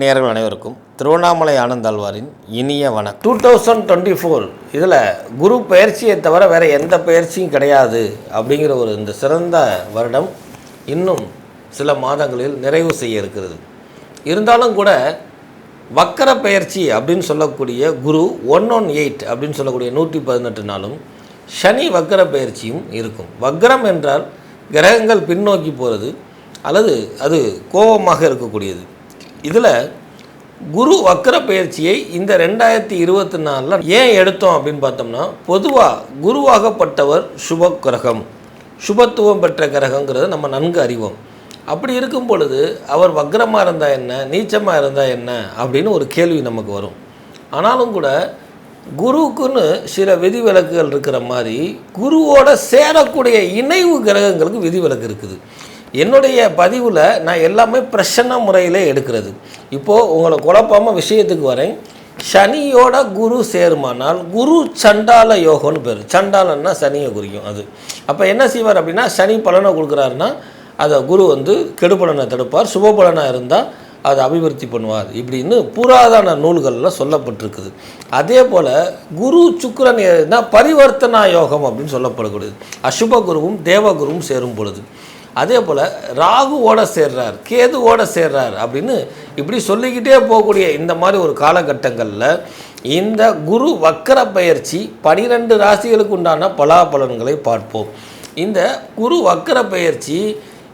நேர்கள் அனைவருக்கும் திருவண்ணாமலை ஆனந்தாழ்வாரின் இனிய வணக்கம். டூ தௌசண்ட் டுவெண்ட்டி ஃபோர் இதில் குரு பயிற்சியை தவிர வேறு எந்த பயிற்சியும் கிடையாது அப்படிங்கிற ஒரு இந்த சிறந்த வருடம் இன்னும் சில மாதங்களில் நிறைவு செய்ய இருக்கிறது. இருந்தாலும் கூட வக்கர பயிற்சி அப்படின்னு சொல்லக்கூடிய குரு ஒன் ஒன் எயிட் அப்படின்னு சொல்லக்கூடிய நூற்றி பதினெட்டு நாளும் சனி வக்கர பயிற்சியும் இருக்கும். வக்ரம் என்றால் கிரகங்கள் பின்னோக்கி போகிறது அல்லது அது கோபமாக இருக்கக்கூடியது. இதில் குரு வக்கர பயிற்சியை இந்த ரெண்டாயிரத்தி இருபத்தி நாலில் ஏன் எடுத்தோம் அப்படின்னு பார்த்தோம்னா பொதுவாக குருவாகப்பட்டவர் சுப கிரகம். சுபத்துவம் பெற்ற கிரகங்கிறத நம்ம நன்கு அறிவோம். அப்படி இருக்கும் பொழுது அவர் வக்ரமாக இருந்தால் என்ன நீச்சமாக இருந்தால் என்ன அப்படின்னு ஒரு கேள்வி நமக்கு வரும். ஆனாலும் கூட குருவுக்குன்னு சில விதிவிலக்குகள் இருக்கிற மாதிரி குருவோட சேரக்கூடிய இணைவு கிரகங்களுக்கு விதிவிலக்கு இருக்குது. என்னுடைய பதிவில் நான் எல்லாமே பிரசன்ன முறையில் எடுக்கிறது. இப்போது உங்களை குழப்பாமல் விஷயத்துக்கு வரேன். சனியோட குரு சேருமானால் குரு சண்டால யோகம்னு பேர். சண்டாலன்னா சனியை குறிக்கும் அது. அப்போ என்ன செய்வார் அப்படின்னா சனி பலனை கொடுக்குறாருன்னா அதை குரு வந்து கெடுபலனை தடுப்பார். சுபபலனாக இருந்தால் அதை அபிவிருத்தி பண்ணுவார். இப்படின்னு புராதன நூல்களில் சொல்லப்பட்டிருக்குது. அதே போல் குரு சுக்கரன் எதுனா பரிவர்த்தனா யோகம் அப்படின்னு சொல்லப்படக்கூடியது. அசுப குருவும் தேவகுருவும் சேரும் பொழுது. அதே போல் ராகுவோட சேர்றார் கேதுவோட சேர்றார் அப்படின்னு இப்படி சொல்லிக்கிட்டே போகக்கூடிய இந்த மாதிரி ஒரு காலகட்டங்களில் இந்த குரு வக்கர பயிற்சி பனிரெண்டு ராசிகளுக்கு உண்டான பலாபலன்களை பார்ப்போம். இந்த குரு வக்கர பயிற்சி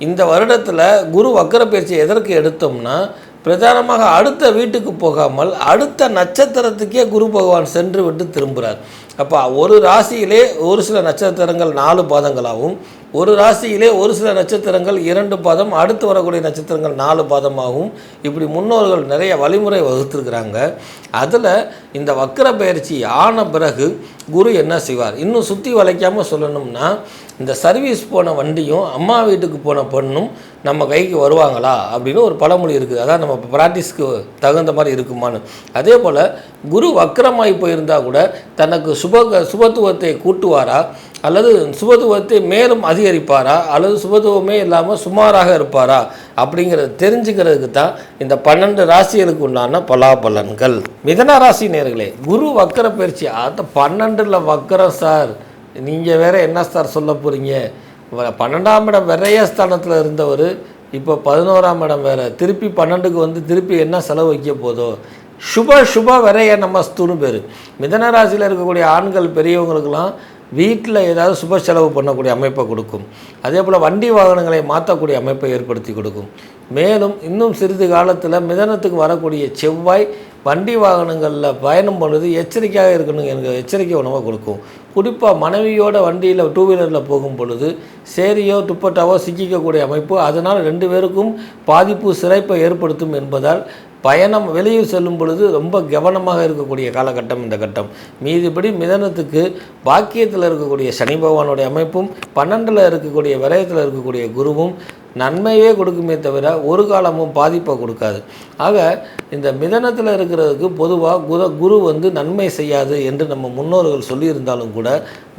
இந்த வருடத்தில் குரு வக்கர பயிற்சி எதற்கு எடுத்தோம்னா பிரதானமாக அடுத்த வீட்டுக்கு போகாமல் அடுத்த நட்சத்திரத்துக்கே குரு பகவான் சென்று விட்டு திரும்புகிறார் அப்போ ஒரு ராசியிலே ஒரு சில நட்சத்திரங்கள் நாலு பாதங்களாகவும் ஒரு ராசியிலே ஒரு சில நட்சத்திரங்கள் இரண்டு பாதம் அடுத்து வரக்கூடிய நட்சத்திரங்கள் நாலு பாதமாகவும் இப்படி முன்னோர்கள் நிறைய வழிமுறை வகுத்துருக்குறாங்க. அதில் இந்த வக்கர பயிற்சி ஆன பிறகு குரு என்ன செய்வார்? இன்னும் சுற்றி வளைக்காமல் சொல்லணும்னா இந்த சர்வீஸ் போன வண்டியும் அம்மா வீட்டுக்கு போன பொண்ணும் நம்ம கைக்கு வருவாங்களா? அப்படின்னு ஒரு பழமொழி இருக்குது அதான் நம்ம ப்ராக்டிஸ்க்கு தகுந்த மாதிரி இருக்குமான்னு. அதே போல் குரு வக்கரமாகி போயிருந்தால் கூட தனக்கு சுப சுபத்துவத்தை கூட்டுவாரா? அல்லது சுபத்துவத்தை மேலும் அதிகரிப்பாரா? அல்லது சுபத்துவமே இல்லாமல் சுமாராக இருப்பாரா? அப்படிங்கிறத தெரிஞ்சுக்கிறதுக்கு தான் இந்த பன்னெண்டு ராசிகளுக்கு உண்டான பலாபலன்கள். மிதன ராசி நேர்களே குரு வக்கர பயிற்சி அது பன்னெண்டில் வக்கரம் சார். நீங்கள் வேற என்ன சார் சொல்ல போகிறீங்க பன்னெண்டாம் இடம் விரைய ஸ்தானத்தில் இருந்தவர் இப்போ பதினோராம் இடம் வேறு. திருப்பி பன்னெண்டுக்கு வந்து திருப்பி என்ன செலவு வைக்க போதோ? சுப சுப விரைய நமஸ்துன்னு பேர். மிதன ராசியில் இருக்கக்கூடிய ஆண்கள் பெரியவங்களுக்கெல்லாம் வீட்டில் ஏதாவது சுப செலவு பண்ணக்கூடிய அமைப்பை கொடுக்கும். அதே போல் வண்டி வாகனங்களை மாற்றக்கூடிய அமைப்பை ஏற்படுத்தி கொடுக்கும். மேலும் இன்னும் சிறிது காலத்தில் மிதனத்துக்கு வரக்கூடிய செவ்வாய் வண்டி வாகனங்களில் பயணம் பண்ணுறது எச்சரிக்கையாக இருக்கணும் எனக்கு எச்சரிக்கை உணவை கொடுக்கும். குறிப்பாக மனைவியோட வண்டியில் டூ வீலரில் போகும் பொழுது சேரியோ துப்பட்டாவோ சிக்கிக்கக்கூடிய அமைப்பு அதனால் ரெண்டு பேருக்கும் பாதிப்பு சிறைப்பை ஏற்படுத்தும் என்பதால் பயணம் வெளியூர் செல்லும் பொழுது ரொம்ப கவனமாக இருக்கக்கூடிய காலகட்டம் இந்த கட்டம். மீதிபடி மிதனத்துக்கு பாக்கியத்தில் இருக்கக்கூடிய சனி பகவானுடைய அமைப்பும் பன்னெண்டில் இருக்கக்கூடிய விரயத்தில் இருக்கக்கூடிய குருவும் நன்மையே கொடுக்குமே தவிர ஒரு காலமும் பாதிப்பை கொடுக்காது. ஆக இந்த மிதனத்தில் இருக்கிறதுக்கு பொதுவாக குரு குரு வந்து நன்மை செய்யாது என்று நம்ம முன்னோர்கள் சொல்லியிருந்தாலும் கூட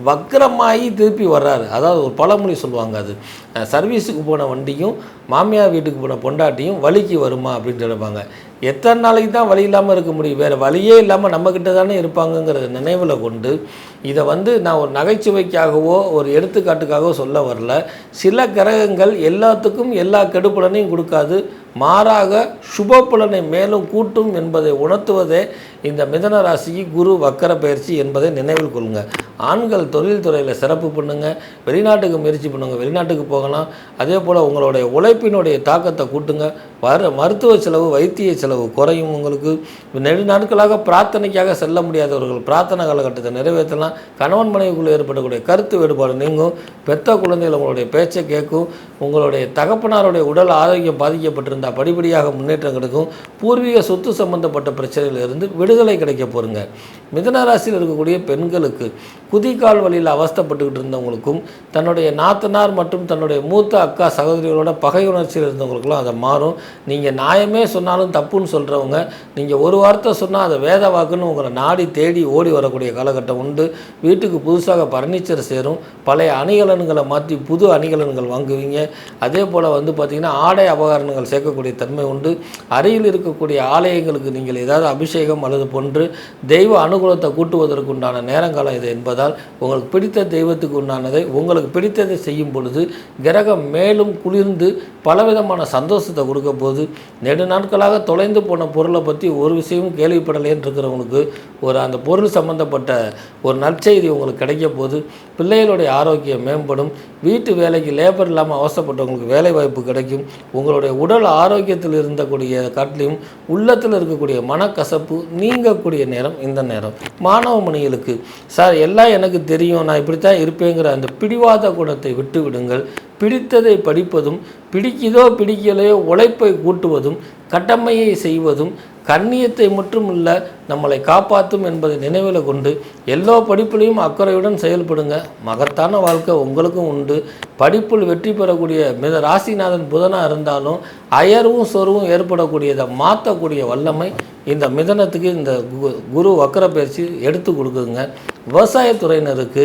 வக்கரமாகி திருப்பி வர்றாரு. அதாவது ஒரு பழமொழி சொல்லுவாங்க அது. சர்வீஸுக்கு போன வண்டியும் மாமியார் வீட்டுக்கு போன பொண்டாட்டியும் வலிக்கு வருமா அப்படின்னு நினைப்பாங்க எத்தனை நாளைக்கு தான் வழி இல்லாமல் இருக்க முடியும்? வேறு வழியே இல்லாமல் நம்மக்கிட்ட தானே இருப்பாங்கங்கிறத நினைவில் கொண்டு இதை வந்து நான் ஒரு நகைச்சுவைக்காகவோ ஒரு எடுத்துக்காட்டுக்காகவோ சொல்ல வரல. சில கிரகங்கள் எல்லாத்துக்கும் எல்லா கெடுபலனையும் கொடுக்காது. மாறாக சுப புலனை மேலும் கூட்டும் என்பதை உணர்த்துவதே இந்த மிதன ராசிக்கு குரு வக்கர பயிற்சி என்பதை நினைவில் கொள்ளுங்கள் ஆண்கள் தொழில் துறையில் சிறப்பு பண்ணுங்கள் வெளிநாட்டுக்கு முயற்சி பண்ணுங்கள் வெளிநாட்டுக்கு போகலாம். அதே போல் உங்களுடைய உழைப்பினுடைய தாக்கத்தை கூட்டுங்க. வர மருத்துவ செலவு வைத்திய செலவு குறையும் உங்களுக்கு. நெடு நாட்களாக பிரார்த்தனைக்காக செல்ல முடியாதவர்கள் பிரார்த்தனை காலகட்டத்தை நிறைவேற்றலாம். கணவன் மனைவிக்குள்ளே ஏற்படக்கூடிய கருத்து வேறுபாடு நீங்கும். பெத்த குழந்தைகள் உங்களுடைய பேச்சை கேட்கும். உங்களுடைய தகப்பனாருடைய உடல் ஆரோக்கியம் பாதிக்கப்பட்டிருந்தால் படிப்படியாக முன்னேற்றம் கிடைக்கும். பூர்வீக சொத்து சம்பந்தப்பட்ட பிரச்சனையிலிருந்து விடுதலை கிடைக்க போகிறங்க மிதனராசியில் இருக்கக்கூடிய பெண்களுக்கு குதிகால் வழியில் அவஸ்தைப்பட்டுக்கிட்டு இருந்தவங்களுக்கும் தன்னுடைய நாத்தனார் மற்றும் தன்னுடைய மூத்த அக்கா சகோதரிகளோட பகை உணர்ச்சியில் இருந்தவங்களுக்குலாம் அதை மாறும். நீங்கள் நியாயமே சொன்னாலும் தப்புன்னு சொல்கிறவங்க நீங்கள் ஒரு வார்த்தை சொன்னால் அதை வேத வாக்குன்னு உங்களை நாடி தேடி ஓடி வரக்கூடிய காலகட்டம் உண்டு. வீட்டுக்கு புதுசாக பர்னிச்சர் சேரும். பழைய அணிகலன்களை மாற்றி புது அணிகலன்கள் வாங்குவீங்க. அதே போல் வந்து பார்த்திங்கன்னா ஆடை அபகரணங்கள் சேர்க்கக்கூடிய தன்மை உண்டு. அருகில் இருக்கக்கூடிய ஆலயங்களுக்கு நீங்கள் ஏதாவது அபிஷேகம் அல்லது போன்று தெய்வ அனுகூலத்தை கூட்டுவதற்கு உண்டான நேரங்காலம் இது என்பதால் உங்களுக்கு பிடித்த தெய்வத்துக்கு உண்டானதை உங்களுக்கு பிடித்ததை செய்யும் பொழுது கிரகம் மேலும் குளிர்ந்து பலவிதமான சந்தோஷத்தை கொடுக்க போது நெடு நாட்களாக தொலைந்து போன பொருளை பற்றி ஒரு விஷயமும் கேள்விப்படலேன்னு இருக்கிறவங்களுக்கு ஒரு அந்த பொருள் சம்மந்தப்பட்ட ஒரு நற்செய்தி உங்களுக்கு கிடைக்க போது பிள்ளைகளுடைய ஆரோக்கியம் மேம்படும். வீட்டு வேலைக்கு லேபர் இல்லாமல் அவசரப்பட்டவங்களுக்கு வேலை வாய்ப்பு கிடைக்கும். உங்களுடைய உடல் ஆரோக்கியத்தில் இருந்தக்கூடிய காட்டிலையும் உள்ளத்தில் இருக்கக்கூடிய மனக்கசப்பு நீங்கக்கூடிய நேரம் இந்த நேரம். மாணவ மணிகளுக்கு சார் எல்லாம் எனக்கு தெரியும் நான் இப்படித்தான் இருப்பேங்கிற அந்த பிடிவாத குணத்தை விட்டு விடுங்கள் பிடித்ததை படிப்பதும் பிடிக்குதோ பிடிக்கலையோ உழைப்பை கூட்டுவதும் கடமையை செய்வதும் கண்ணியத்தை மட்டும் இல்லை நம்மளை காப்பாற்றும் என்பதை நினைவில் கொண்டு எல்லா படிப்புலையும் அக்கறையுடன் செயல்படுங்க. மகத்தான வாழ்க்கை உங்களுக்கும் உண்டு. படிப்பில் வெற்றி பெறக்கூடிய மித ராசிநாதன் புதனாக இருந்தாலும் அயர்வும் சொருவும் ஏற்படக்கூடியதை மாற்றக்கூடிய வல்லமை இந்த மிதனத்துக்கு இந்த கு- குரு வக்கர பயிற்சி எடுத்து கொடுக்குதுங்க. விவசாயத்துறையினருக்கு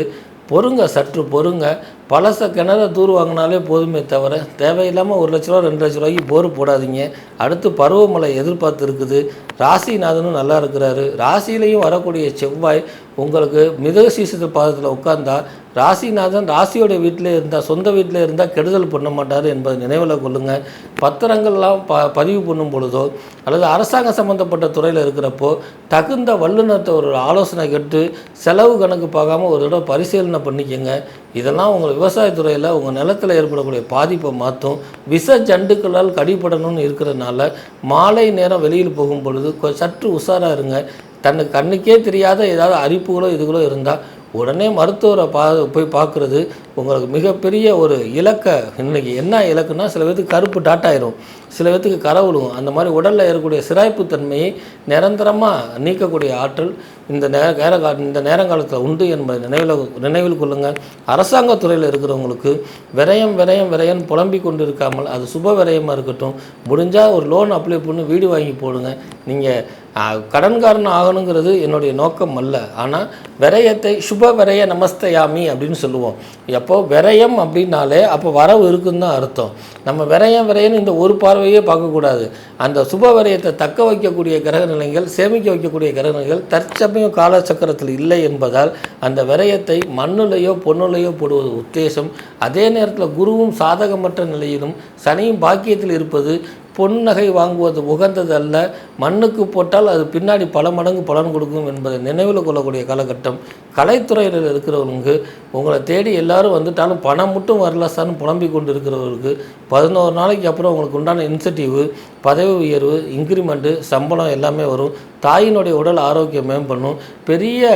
பொறுங்க சற்று பொறுங்க. பழச கிணற தூர் வாங்கினாலே போதுமே தவிர தேவையில்லாமல் ஒரு லட்ச ரூபா ரெண்டு லட்ச ரூபாய்க்கு போர் போடாதீங்க. அடுத்து பருவமழை எதிர்பார்த்து இருக்குது ராசிநாதனும் நல்லா இருக்கிறாரு. ராசியிலையும் வரக்கூடிய செவ்வாய் உங்களுக்கு மிதக சீசத்து பாதத்தில் உட்காந்தா ராசிநாதன் ராசியோட வீட்டில் இருந்தால் சொந்த வீட்டில் இருந்தால் கெடுதல் பண்ண மாட்டார் என்பதை நினைவில் கொள்ளுங்கள் பத்திரங்கள்லாம் ப பதிவு பண்ணும் பொழுதோ அல்லது அரசாங்க சம்மந்தப்பட்ட துறையில் இருக்கிறப்போ தகுந்த வல்லுநர்கிட்ட ஒரு ஆலோசனை கேட்டு செலவு கணக்கு பார்க்காம ஒரு தடவை பரிசீலனை பண்ணிக்கோங்க. இதெல்லாம் உங்கள் விவசாயத்துறையில் உங்கள் நிலத்தில் ஏற்படக்கூடிய பாதிப்பை மாற்றும். விஷ ஜண்டுக்களால் கடிபடணும்னு இருக்கிறதுனால மாலை நேரம் வெளியில் போகும் பொழுது சற்று உஷாராக இருங்க. தன்னுக்கு கண்ணுக்கே தெரியாத ஏதாவது அரிப்புகளோ இதுகளோ இருந்தால் உடனே மருத்துவரை பா போய் பார்க்குறது உங்களுக்கு மிகப்பெரிய ஒரு இலக்கை. இன்னைக்கு என்ன இலக்குன்னா சில பேர்த்துக்கு கருப்பு டாட்டாயிரும் சில பேர்த்துக்கு கரை விழுகும் அந்த மாதிரி உடலில் ஏறக்கூடிய சிராய்ப்பு தன்மையை நிரந்தரமாக நீக்கக்கூடிய ஆற்றல் இந்த நேர நேர இந்த நேரங்காலத்தில் உண்டு என்பதை நினைவில் நினைவில் கொள்ளுங்கள் அரசாங்கத் துறையில் இருக்கிறவங்களுக்கு விரயம் விரயம் விரயம் புலம்பிக் கொண்டு இருக்காமல் அது சுப விரயமாக இருக்கட்டும். முடிஞ்சால் ஒரு லோன் அப்ளை பண்ணி வீடு வாங்கி போடுங்க. நீங்கள் கடன்காரன் ஆகணுங்கிறது என்னுடைய நோக்கம் அல்ல. ஆனால் விரயத்தை சுப விரய நமஸ்தயாமி அப்படின்னு சொல்லுவோம். எப்போ? விரயம் அப்படின்னாலே அப்போ வரவு இருக்குன்னு தான் அர்த்தம். நம்ம விரயம் விரயம்னு இந்த ஒரு பார்வையே பார்க்கக்கூடாது. அந்த சுப விரயத்தை தக்க வைக்கக்கூடிய கிரக நிலைகள் சேமிக்க வைக்கக்கூடிய கிரக நிலைகள் தற்சமயம் காலச்சக்கரத்தில் இல்லை என்பதால் அந்த விரயத்தை மண்ணுலையோ பொண்ணுலையோ போடுவது உத்தேசம். அதே நேரத்தில் குருவும் சாதகமற்ற நிலையிலும் சனியும் பாக்கியத்தில் இருப்பது பொன் நகை வாங்குவது உகந்தது அல்ல. மண்ணுக்கு போட்டால் அது பின்னாடி பல மடங்கு பலன் கொடுக்கும் என்பதை நினைவில் கொள்ளக்கூடிய காலகட்டம். கலைத்துறையில் இருக்கிறவங்களுக்கு உங்களை தேடி எல்லாரும் வந்துட்டாலும் பணம் மட்டும் வரல சார்னு புலம்பிக் கொண்டு இருக்கிறவருக்கு பதினோரு நாளைக்கு அப்புறம் உங்களுக்கு உண்டான இன்சென்டிவ் பதவி உயர்வு இன்க்ரிமெண்ட்டு சம்பளம் எல்லாமே வரும். தாயினுடைய உடல் ஆரோக்கியம் மேம்படணும். பெரிய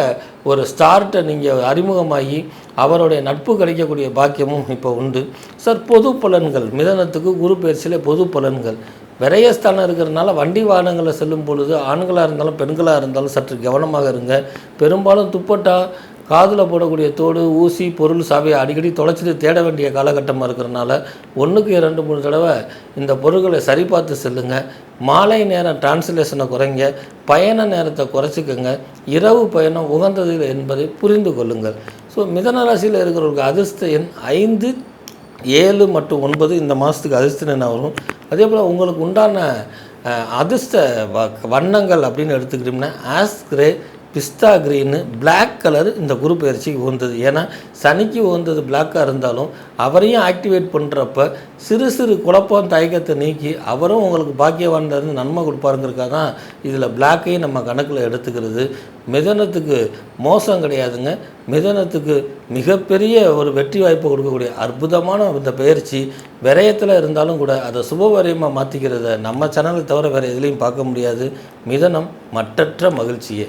ஒரு ஸ்டார்ட்டை நீங்கள் அறிமுகமாகி அவருடைய நட்பு கிடைக்கக்கூடிய பாக்கியமும் இப்போ உண்டு. சார் பொது பலன்கள். மிதனத்துக்கு குரு பயிற்சியில் பொது பலன்கள். விரயஸ்தானம் இருக்கிறதுனால வண்டி வாகனங்களில் செல்லும் பொழுது ஆண்களாக இருந்தாலும் பெண்களாக இருந்தாலும் சற்று கவனமாக இருங்க. பெரும்பாலும் துப்பட்டா காதில் போடக்கூடிய தோடு ஊசி பொருள் சாவியை அடிக்கடி தொலைச்சிட்டு தேட வேண்டிய காலகட்டமாக இருக்கிறனால ஒன்றுக்கு இரண்டு மூணு தடவை இந்த பொருட்களை சரி பார்த்து மாலை நேரம் டிரான்ஸ்லேஷனை குறைங்க பயண நேரத்தை குறைச்சிக்கோங்க இரவு பயணம் உகந்தது என்பதை புரிந்து கொள்ளுங்கள். ஸோ மிதன ராசியில் இருக்கிறவங்களுக்கு அதிர்ஷ்ட எண் ஐந்து ஏழு மற்றும் ஒன்பது இந்த மாதத்துக்கு அதிர்ஷ்ட எண்ணாக வரும். அதே போல் உங்களுக்கு உண்டான அதிர்ஷ்ட வ- வண்ணங்கள் அப்படின்னு எடுத்துக்கிட்டோம்னா as grey pista green black colour இந்த குரு பயிற்சிக்கு உகந்தது. ஏன்னா சனிக்கு உகந்தது பிளாக்காக இருந்தாலும் அவரையும் ஆக்டிவேட் பண்ணுறப்ப சிறு சிறு குழப்பம் தயக்கத்தை நீக்கி அவரும் உங்களுக்கு பாக்கியவான்ல இருந்து நன்மை கொடுப்பாருங்கிறக்காக தான் இதில் பிளாக்கையும் நம்ம கணக்கில் எடுத்துக்கிறது. மிதனத்துக்கு மோசம் கிடையாதுங்க. மிதனத்துக்கு மிகப்பெரிய ஒரு வெற்றி வாய்ப்பு கொடுக்கக்கூடிய அற்புதமான இந்த பயிற்சி விரயத்தில் இருந்தாலும் கூட அதை சுபவரியமாக மாற்றிக்கிறத நம்ம சேனலை தவிர வேறு எதுலேயும் பார்க்க முடியாது. மிதனம் மற்றற்ற மகிழ்ச்சியே.